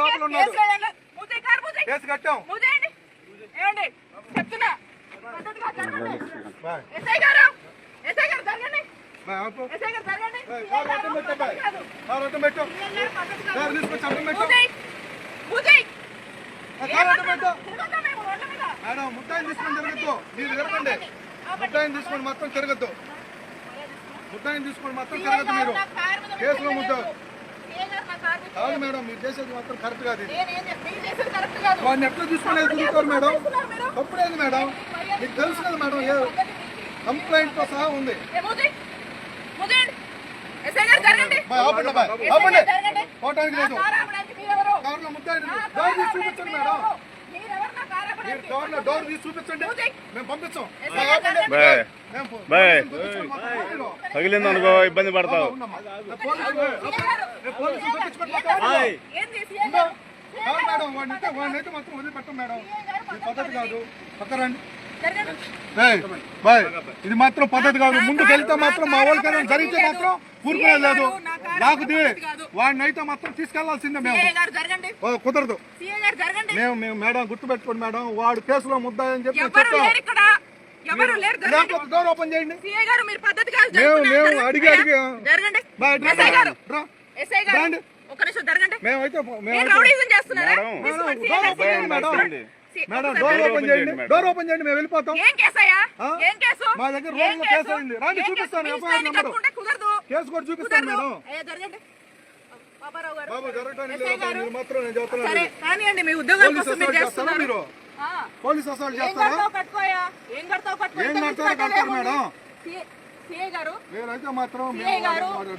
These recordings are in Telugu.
లోపల ఉన్నాడు కేసు కట్టాం? చెప్తున్నా. జరగండి. ఎస్ఐ గారు ఎస్ఐ గారు జరగండి. జరగండి? మేడం ముద్దాయిని తీసుకొని తిరగద్దు. మీరు తిరగండి ముద్దాయిని తీసుకొని మొత్తం తిరగద్దు. ముద్దాయిని తీసుకొని మొత్తం తిరగద్దు మీరు. కేసులో మీరు ముద్ద సీఏ గారు నా కారు మీద కాదు మేడం మీరు చేసేది మాత్రం కరెక్ట్ కాదు. వాడిని ఎట్లా తీసుకొని తిరుగుతారు మేడం? తప్పుడేది మేడం. మీకు తెలుసు కదా మేడం కంప్లైంట్తో సహా ఉంది. పోవటానికి లేదు? కారులో డోర్ తీసి చూపించండి మేడం. మీరు? డోర్ డోర్ తీసి చూపించండి. మేము పంపించాం ఎస్ఐ బాయ్. బాయ్లో. తగిలిందనుకో ఇబ్బంది పడతావు. మేడం వదిలిపెట్టం మేడం. ఇది పద్ధతి కాదు. పక్కరండి జరగండి. ఏయ్, బాయ్. ఇది మాత్రం పద్ధతి కాదు. ముందుకు వెళ్తే మాత్రం మా వాళ్ళకి ఏదైనా జరిగితే మాత్రం ఊరుకునే లేదు. లేకపోతే వాడిని అయితే మాత్రం తీసుకెళ్ళాల్సిందే మేము. కుదరదు. సీఏ గారు జరగండి. మేము మేము మేడం గుర్తుపెట్టుకోండి మేడం. వాడు కేసులో ముద్దాయని చెప్పి ఎవరు చెప్తాం లేరు ఇక్కడ. ఎవరు లేరు డోర్ ఓపెన్ చేయండి గారు మీరు మేము- జరుగుతున్నారు. మేము అడిగి అడిగి- జరగండి బాయ్, డ్రా, ఎస్ఐ గారు డ్రా. ఎస్ఐ గారు రండి. ఒక నిమిషం జరగండి మేమైతే ఏం మేమైతే రౌడీజం చేస్తున్నారా మేడం. తీసుకోండి, మేడం, సీఏ గారు, డోర్ ఓపెన్ చేయండి మేడం. సీ- మేడం ఒకసారి డోర్ జరగండి. ఓపెన్ చేయండి డోర్ ఓపెన్ చేయండి మేము వెళ్ళిపోతాం ఏం కేసు? ఏం మా దగ్గర అయింది. రండి, చూపిస్తాను, నెంబరు. కుదరదు కూడా చూపిస్తాను మేడం అయ్యా జరగండి బాబారావు గారు బాబు జరగటానికి మాత్రం నేను చెప్తున్నాను సరే కానివ్వండి మీ ఉద్యోగాల పోలీస్ కోసం మీరు చేస్తున్నారు. పోలీస్ అసలు చేస్తారా ఏం కడతావు. మేడం. మీరైతే మాత్రం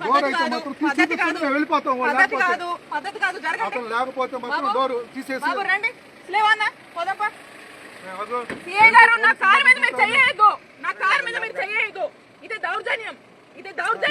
డోర్ అయితే కాదు మాత్రం వెళ్ళిపోతాం. అతను లేకపోతే మాత్రం. డోర్ తీసేసి బాబు రండి లేవన్నా పోదప్ప మేము అదో- సీఏ గారు నా కారు మీద మీరు చెయ్యొద్దు నా కారు మీద మీరు చెయ్యొద్దు ఇది దౌర్జన్యం ఇది దౌర్జన్యం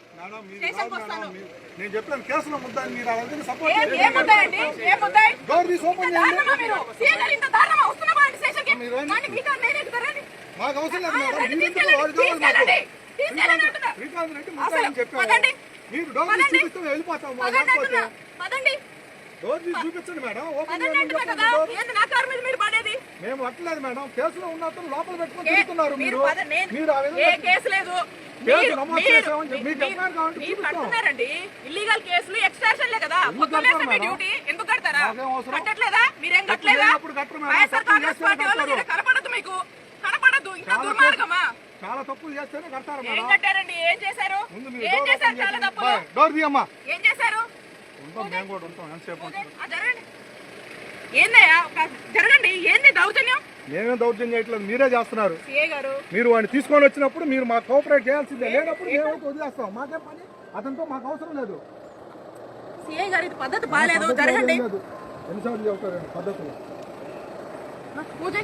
నేను చెప్పాను కేసులో ముద్దాయి మీరు అలాగే సపోర్ట్ డోర్ తీసి ఓపెన్ చేయండి మాకు అవసరం లేదు మేడం రండి, మీరు ఎందుకు తీసుకెళ్ళండి, వాడు కావాలి మాకు తీసుకెళ్ళండి, తీసుకెళ్ళండి అంటున్నా. శ్రీకాంత్ రెడ్డి అని పదండి. మీరు డోర్ తీసి. చూపిస్తే వెళ్ళిపోతాం పదండి లేకపోతే డోర్ తీసి చూపించండి మేడం ఓపెన్ చేయండి మేము అట్లేదు మేడం కేసులో ఉన్న అతను లోపల పెట్టుకొని తిరుగుతున్నారు మీరు మీరు. ఆ విధంగా ఇల్లీగల్ కేసులు ఎక్స్ట్రాషన్లే కదా. మీ? డ్యూటీ ఎందుకు కడతారా? కట్టట్లేదా? మీరేం కట్టలేదా. వైఎస్ఆర్ కాంగ్రెస్ పార్టీ వాళ్ళు కనపడదు మీకు. కనపడదు ఇంకా చాలా దుర్మార్గమా? చాలా తప్పులు చేస్తేనే కడతారు ఏం కట్టారండి? ఏం చేశారు? ఏం చేశారు? చాలా చేయండి. తప్పులు. బాయ్. డోర్ తీయమ్మా. ఏం చేశారు? ఉంటాం మేము కూడా ఉంటాం. ఎంతసేపు జరగండి. ఏందయ్యా? జరగండి ఏంది దౌర్జన్యం? మేమేం దౌర్జన్యం చేయట్లేదు. మీరే చేస్తున్నారు. మీరు వాడిని తీసుకొని వచ్చినప్పుడు మీరు మాకు కోఆపరేట్ చేయాల్సిందే. లేనప్పుడు మేమైతే వదిలేస్తాం. మాకేం పని? అతనితో మాకు అవసరం లేదు. సిఐ గారు ఇది పద్ధతి బాగాలేదు. జరగండి. ఎన్నిసార్లు చెబుతారు? పద్ధతులు. పూజ.